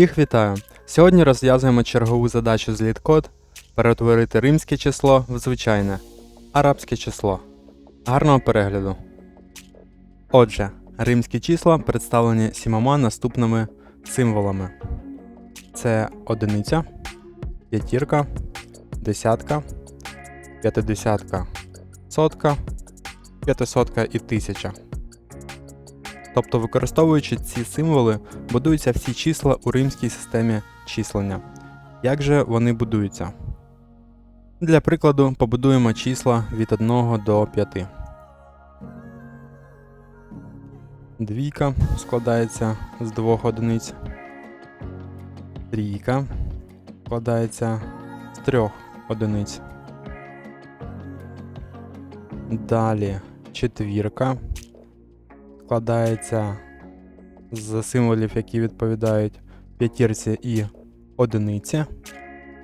Всіх вітаю! Сьогодні розв'язуємо чергову задачу з літкод перетворити римське число в звичайне арабське число. Гарного перегляду. Отже, римські числа представлені сімома наступними символами: це одиниця, п'ятірка, десятка, п'ятидесятка, сотка, п'ятисотка і тисяча. Тобто, використовуючи ці символи, будуються всі числа у римській системі числення. Як же вони будуються? Для прикладу, побудуємо числа від 1 до 5. Двійка складається з двох одиниць. Трійка складається з трьох одиниць. Далі четвірка складається з символів, які відповідають п'ятірці і одиниці.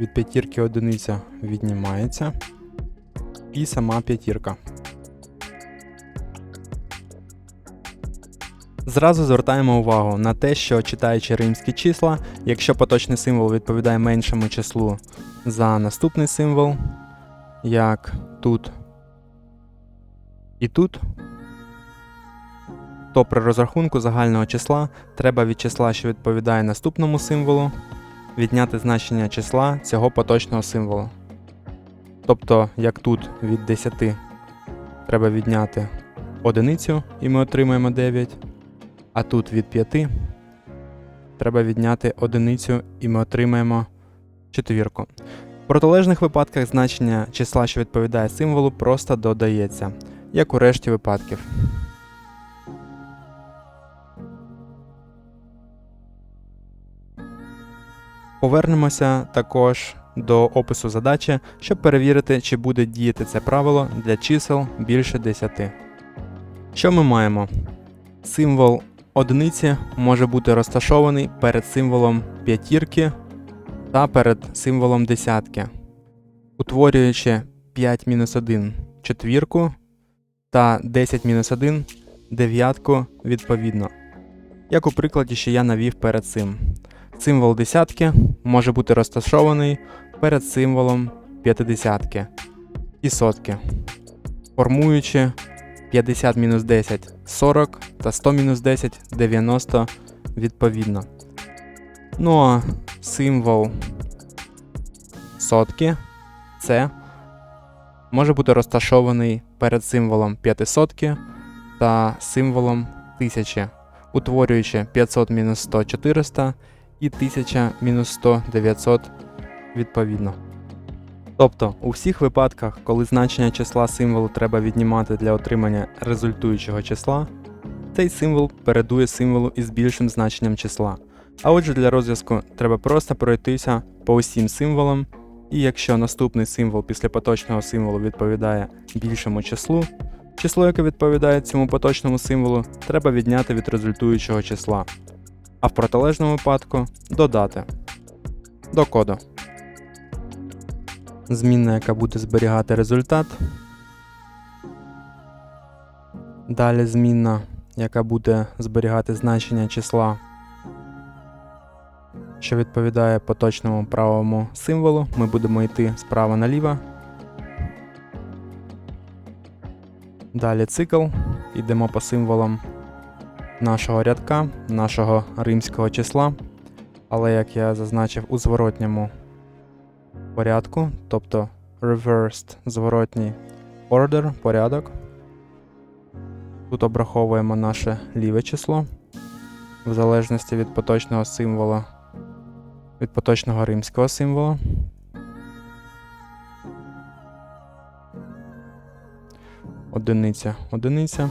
Від п'ятірки одиниця віднімається. І сама п'ятірка. Зразу звертаємо увагу на те, що читаючи римські числа, якщо поточний символ відповідає меншому числу за наступний символ, як тут і тут, то при розрахунку загального числа треба від числа, що відповідає наступному символу, відняти значення числа цього поточного символу. Тобто, як тут від 10 треба відняти одиницю і ми отримаємо 9, а тут від 5 треба відняти одиницю і ми отримаємо четвірку. В протилежних випадках значення числа, що відповідає символу, просто додається, як у решті випадків. Повернемося також до опису задачі, щоб перевірити, чи буде діяти це правило для чисел більше 10. Що ми маємо? Символ одиниці може бути розташований перед символом п'ятірки та перед символом десятки, утворюючи 5-1 четвірку та 10-1 дев'ятку відповідно, як у прикладі, що я навів перед цим. Символ десятки може бути розташований перед символом п'ятидесятки і сотки, формуючи 50 мінус 10 40 та 100 мінус 10 90 відповідно. Ну а символ сотки це може бути розташований перед символом п'ятисотки та символом тисячі, утворюючи 500 мінус 100 400 і 1000 мінус 100 900 відповідно. Тобто, у всіх випадках, коли значення числа символу треба віднімати для отримання результуючого числа, цей символ передує символу із більшим значенням числа. А отже, для розв'язку треба просто пройтися по усім символам, і якщо наступний символ після поточного символу відповідає більшому числу, число, яке відповідає цьому поточному символу, треба відняти від результуючого числа а в протилежному випадку додати до коду. Змінна, яка буде зберігати результат. Далі змінна, яка буде зберігати значення числа, що відповідає поточному правому символу. Ми будемо йти справа наліво. Далі цикл. Йдемо по символам нашого рядка, нашого римського числа, але як я зазначив у зворотньому порядку, тобто reversed зворотній order, порядок. Тут обраховуємо наше ліве число в залежності від поточного символа, від поточного римського символа. Одиниця, одиниця.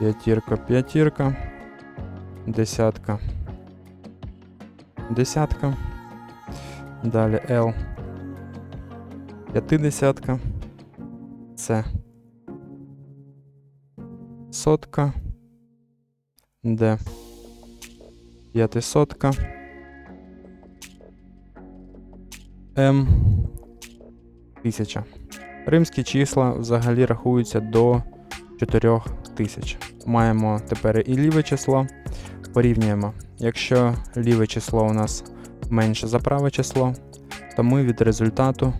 П'ятірка, п'ятірка, десятка, десятка. Далі L. П'ятидесятка. С. Сотка. Д. П'ятисотка. М. Тисяча. Римські числа взагалі рахуються до 4 тисяч. Маємо тепер і ліве число. Порівнюємо. Якщо ліве число у нас менше за праве число, то ми від результату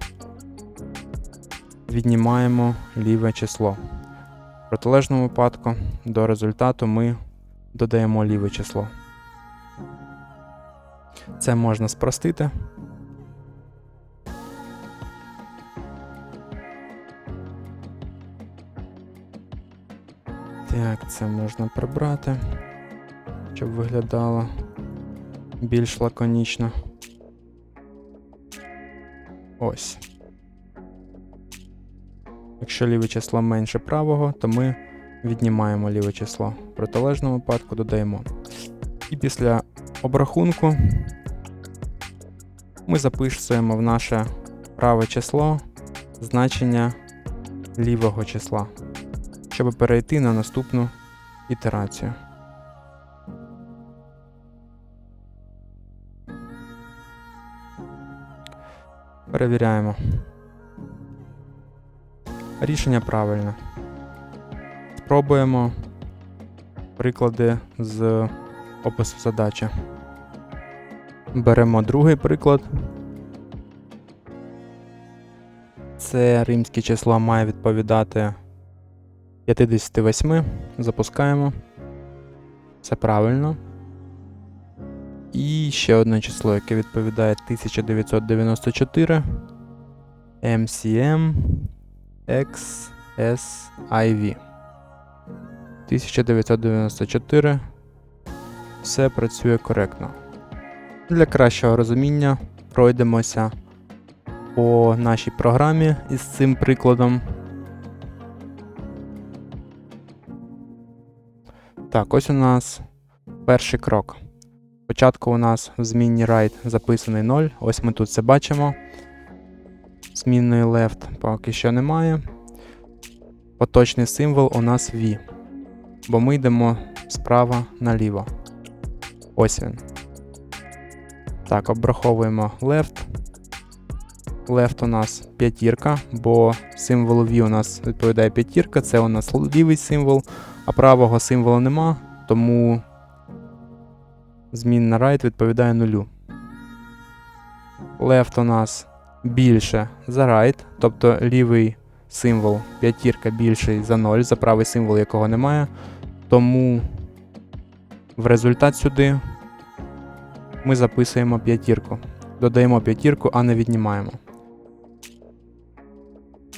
віднімаємо ліве число. В протилежному випадку до результату ми додаємо ліве число. Це можна спростити. Так, це можна прибрати, щоб виглядало більш лаконічно. Ось. Якщо ліве число менше правого, то ми віднімаємо ліве число. В протилежному випадку додаємо. І після обрахунку ми записуємо в наше праве число значення лівого числа, щоб перейти на наступну ітерацію. Перевіряємо. Рішення правильне. Спробуємо приклади з опису задачі. Беремо другий приклад. Це римське число має відповідати 58. Запускаємо. Це правильно. І ще одне число, яке відповідає 1994. MCM XSIV. 1994. Все працює коректно. Для кращого розуміння пройдемося по нашій програмі із цим прикладом. Так, ось у нас перший крок. Спочатку у нас в змінні right записаний 0. Ось ми тут це бачимо. Змінної left поки що немає. Поточний символ у нас V. Бо ми йдемо справа наліво. Ось він. Так, обраховуємо left. Left у нас п'ятірка, бо символ V у нас відповідає п'ятірка, це у нас лівий символ, а правого символу нема, тому змінна right відповідає нулю. Left у нас більше за right, тобто лівий символ п'ятірка більший за 0, за правий символ якого немає. Тому в результат сюди ми записуємо п'ятірку. Додаємо п'ятірку, а не віднімаємо.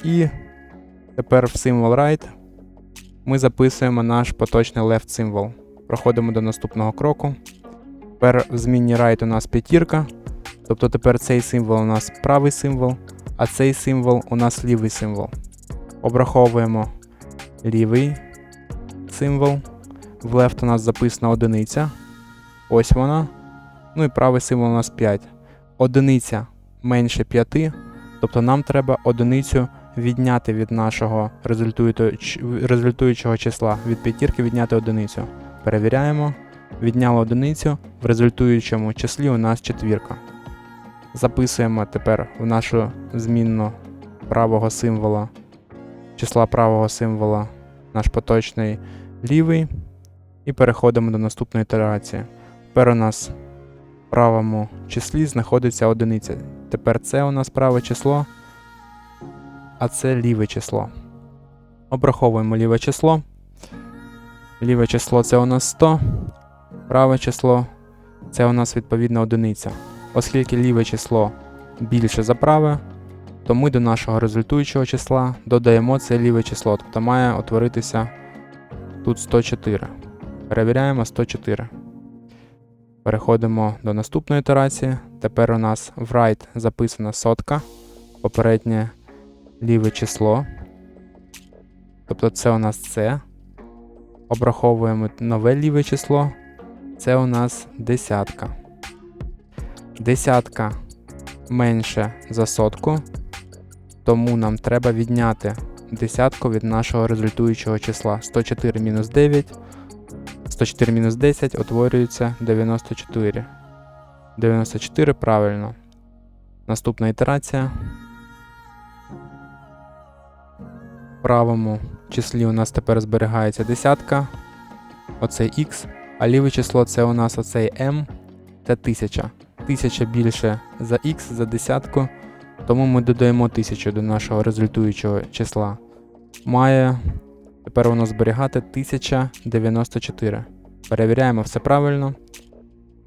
І тепер в символ right ми записуємо наш поточний left символ. Проходимо до наступного кроку. Тепер в змінні right у нас п'ятірка. Тобто тепер цей символ у нас правий символ, а цей символ у нас лівий символ. Обраховуємо лівий символ. В left у нас записана одиниця. Ось вона. Ну і правий символ у нас 5. Одиниця менше 5, тобто нам треба одиницю відняти від нашого результуючого, числа. Від п'ятірки відняти одиницю. Перевіряємо. Відняли одиницю, в результуючому числі у нас четвірка. Записуємо тепер в нашу змінну правого символа, числа правого символа наш поточний лівий. І переходимо до наступної ітерації. Тепер у нас в правому числі знаходиться одиниця. Тепер це у нас праве число, а це ліве число. Обраховуємо ліве число. Ліве число це у нас 100, праве число це у нас відповідна одиниця. Оскільки ліве число більше за праве, то ми до нашого результуючого числа додаємо це ліве число, тобто має утворитися тут 104. Перевіряємо 104. Переходимо до наступної ітерації. Тепер у нас в right записана сотка, попереднє ліве число. Тобто це у нас це. Обраховуємо нове ліве число. Це у нас десятка. Десятка менше за сотку, тому нам треба відняти десятку від нашого результуючого числа. 104 мінус 9. 104 мінус 10 утворюється 94. 94 правильно. Наступна ітерація. Правому числі у нас тепер зберігається десятка. Оцей Х. А ліве число це у нас оцей m, це 1000. 1000 більше за x, за десятку, тому ми додаємо 1000 до нашого результуючого числа. Має тепер воно зберігати 1094. Перевіряємо все правильно.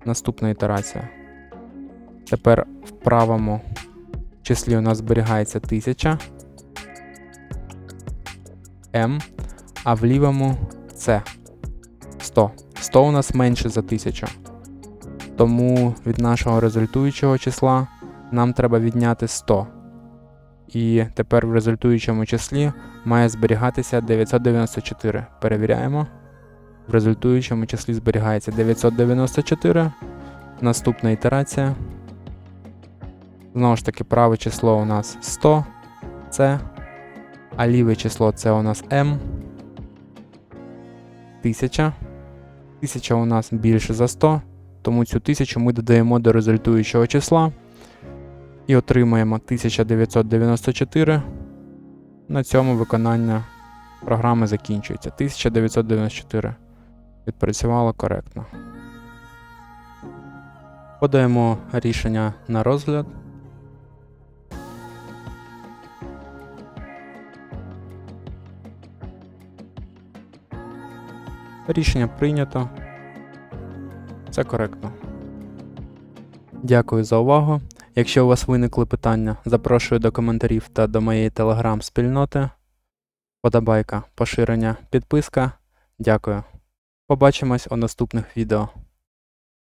Наступна ітерація. Тепер в правому числі у нас зберігається 1000 m, а в лівому це 100. 100 у нас менше за 1000. Тому від нашого результуючого числа нам треба відняти 100. І тепер в результуючому числі має зберігатися 994. Перевіряємо. В результуючому числі зберігається 994. Наступна ітерація. Знову ж таки, праве число у нас 100, це, а ліве число це у нас m. 1000. 1000 у нас більше за 100, тому цю 1000 ми додаємо до результуючого числа і отримаємо 1994. На цьому виконання програми закінчується. 1994. Відпрацювало коректно. Подаємо рішення на розгляд. Рішення прийнято. Це коректно. Дякую за увагу. Якщо у вас виникли питання, запрошую до коментарів та до моєї телеграм-спільноти. Подобайка, поширення, підписка. Дякую. Побачимось у наступних відео.